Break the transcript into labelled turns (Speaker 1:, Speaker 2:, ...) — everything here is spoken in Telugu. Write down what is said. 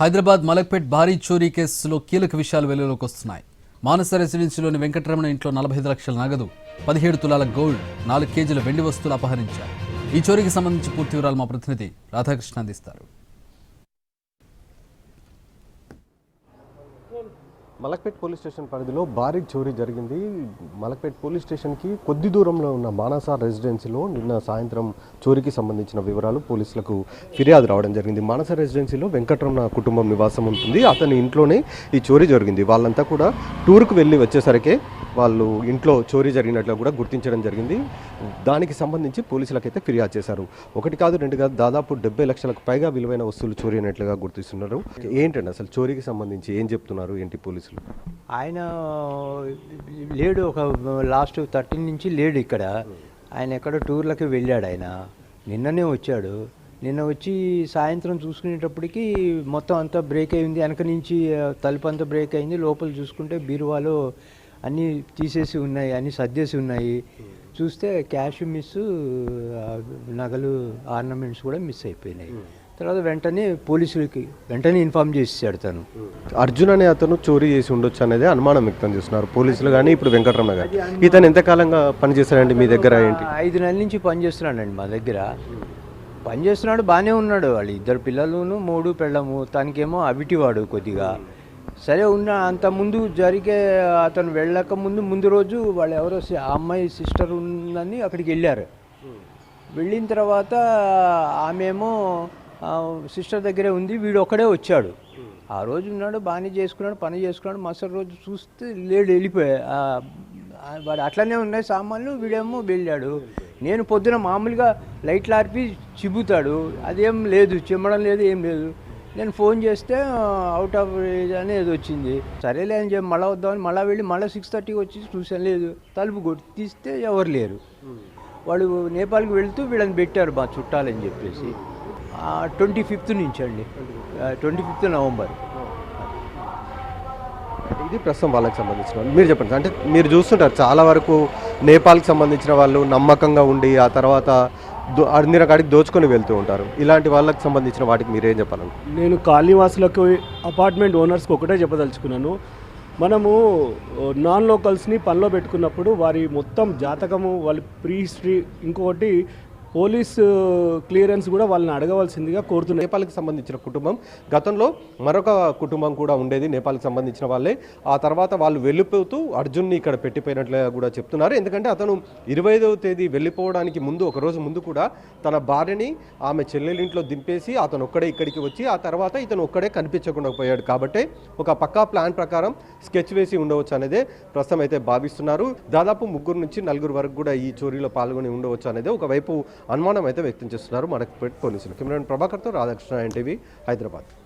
Speaker 1: హైదరాబాద్ మలక్పేట్ భారీ చోరీ కేసులో కీలక విషయాలు వెలుగులోకి వస్తున్నాయి. మానస రెసిడెన్సీలోని వెంకటరమణ ఇంట్లో నలభై ఐదు లక్షల నగదు పదిహేడు తులాల గోల్డ్ నాలుగు కేజీల వెండి వస్తువులు అపహరించారు. ఈ చోరీకి సంబంధించి పూర్తి వివరాలు మా ప్రతినిధి రాధాకృష్ణ అందిస్తారు.
Speaker 2: మలక్పేట్ పోలీస్ స్టేషన్ పరిధిలో భారీ చోరీ జరిగింది. మలక్పేట్ పోలీస్ స్టేషన్కి కొద్ది దూరంలో ఉన్న మానస రెసిడెన్సీలో నిన్న సాయంత్రం చోరీకి సంబంధించిన వివరాలు పోలీసులకు ఫిర్యాదు రావడం జరిగింది. మానస రెసిడెన్సీలో వెంకటరమణ కుటుంబం నివాసం ఉంటుంది. అతని ఇంట్లోనే ఈ చోరీ జరిగింది. వాళ్ళంతా కూడా టూర్కు వెళ్ళి వచ్చేసరికి వాళ్ళు ఇంట్లో చోరీ జరిగినట్లు కూడా గుర్తించడం జరిగింది. దానికి సంబంధించి పోలీసులకైతే ఫిర్యాదు చేశారు. ఒకటి కాదు రెండు కాదు దాదాపు డెబ్బై లక్షలకు పైగా విలువైన వస్తువులు చోరీ అయినట్లుగా గుర్తిస్తున్నారు. ఏంటండి అసలు చోరీకి సంబంధించి ఏం చెప్తున్నారు ఏంటి పోలీసులు?
Speaker 3: ఆయన లేడు ఒక లాస్ట్ థర్టీన్ నుంచి లేడు ఇక్కడ. ఆయన ఎక్కడ టూర్లకి వెళ్ళాడు ఆయన. నిన్ననే వచ్చాడు. నిన్న వచ్చి సాయంత్రం చూసుకునేటప్పటికి మొత్తం అంతా బ్రేక్ అయింది వెనక నుంచి తలుపు అంతా బ్రేక్ అయింది లోపల చూసుకుంటే బీరువాలో అన్నీ తీసేసి ఉన్నాయి అన్నీ సర్దేసి ఉన్నాయి. చూస్తే క్యాష్ మిస్ నగలు ఆర్నమెంట్స్ కూడా మిస్ అయిపోయినాయి. తర్వాత వెంటనే పోలీసులకి వెంటనే ఇన్ఫామ్ చేసేసాడు తను.
Speaker 2: అర్జున్ అనే అతను చోరీ చేసి ఉండొచ్చు అనేది అనుమానం వ్యక్తం చేస్తున్నారు పోలీసులు కానీ ఇప్పుడు వెంకటరమణ గారు. ఇతను ఎంతకాలంగా పనిచేశాడండి మీ దగ్గర ఏంటి?
Speaker 3: ఐదు నెలల నుంచి పని చేస్తున్నాడండి మా దగ్గర. పని చేస్తున్నాడు బాగానే ఉన్నాడు. వాళ్ళు ఇద్దరు పిల్లలును మూడు పెళ్ళము తనకేమో అవిటివాడు కొద్దిగా. సరే ఉన్న అంత ముందు జరిగే అతను వెళ్ళక ముందు ముందు రోజు వాళ్ళు ఎవరో ఆ అమ్మాయి సిస్టర్ ఉందని అక్కడికి వెళ్ళారు. వెళ్ళిన తర్వాత ఆమెమో సిస్టర్ దగ్గరే ఉంది వీడు ఒక్కడే వచ్చాడు. ఆ రోజు ఉన్నాడు బాగానే చేసుకున్నాడు పని చేసుకున్నాడు మరుసటి రోజు చూస్తే లేడు వెళ్ళిపోయా వాడు అట్లనే ఉన్నాయి సామాన్లు వీడేమో వెళ్ళాడు. నేను పొద్దున మామూలుగా లైట్లు ఆర్పి చిబుతాడు అదేం లేదు చిమ్మడం లేదు ఏం లేదు. నేను ఫోన్ చేస్తే అవుట్ ఆఫ్ అనేది వచ్చింది. సరేలే అని చెప్పి మళ్ళీ వద్దామని మళ్ళీ వెళ్ళి మళ్ళీ సిక్స్ థర్టీకి వచ్చి చూసాను లేదు. తలుపు కొట్టి తీస్తే ఎవరు లేరు. వాళ్ళు నేపాల్కి వెళుతూ వీళ్ళని పెట్టారు మా చుట్టాలని చెప్పేసి. ట్వంటీ ఫిఫ్త్ నుంచి అండి. Twenty fifth November.
Speaker 2: ఇది ప్రస్తుతం వాళ్ళకి సంబంధించిన వాళ్ళు. మీరు చెప్పండి. అంటే మీరు చూస్తుంటారు చాలా వరకు నేపాల్కి సంబంధించిన వాళ్ళు నమ్మకంగా ఉండి ఆ తర్వాత అన్ని రకాడికి దోచుకొని వెళ్తూ ఉంటారు. ఇలాంటి వాళ్ళకి సంబంధించిన వాటికి మీరేం చెప్పాలను
Speaker 4: నేను కాలనీవాసులకు అపార్ట్మెంట్ ఓనర్స్కి ఒకటే చెప్పదలుచుకున్నాను. మనము నాన్ లోకల్స్ని పనిలో పెట్టుకున్నప్పుడు వారి మొత్తం జాతకము వాళ్ళ ప్రీ హిస్టరీ ఇంకొకటి పోలీస్ క్లియరెన్స్ కూడా వాళ్ళని అడగవలసిందిగా కోరుతున్నారు
Speaker 2: నేపాల్కి సంబంధించిన కుటుంబం గతంలో మరొక కుటుంబం కూడా ఉండేది నేపాల్కి సంబంధించిన వాళ్ళే. ఆ తర్వాత వాళ్ళు వెళ్ళిపోతూ అర్జున్ని ఇక్కడ పెట్టిపోయినట్లుగా కూడా చెప్తున్నారు. ఎందుకంటే అతను ఇరవై ఐదవ తేదీ వెళ్ళిపోవడానికి ముందు ఒక రోజు ముందు కూడా తన భార్యని ఆమె చెల్లెలింట్లో దింపేసి అతను ఒక్కడే ఇక్కడికి వచ్చి ఆ తర్వాత ఇతను ఒక్కడే కనిపించకుండా పోయాడు. కాబట్టి ఒక పక్కా ప్లాన్ ప్రకారం స్కెచ్ వేసి ఉండవచ్చు అనేది ప్రస్తుతం అయితే భావిస్తున్నారు. దాదాపు ముగ్గురు నుంచి నలుగురు వరకు కూడా ఈ చోరీలో పాల్గొని ఉండవచ్చు అనేది. ఒకవైపు అనుమానం అయితే వ్యక్తం చేస్తున్నారు. మనకు పోలీసులు. కెమెరా ప్రభాకర్తో రాధాకృష్ణ ఎన్టీవీ హైదరాబాద్.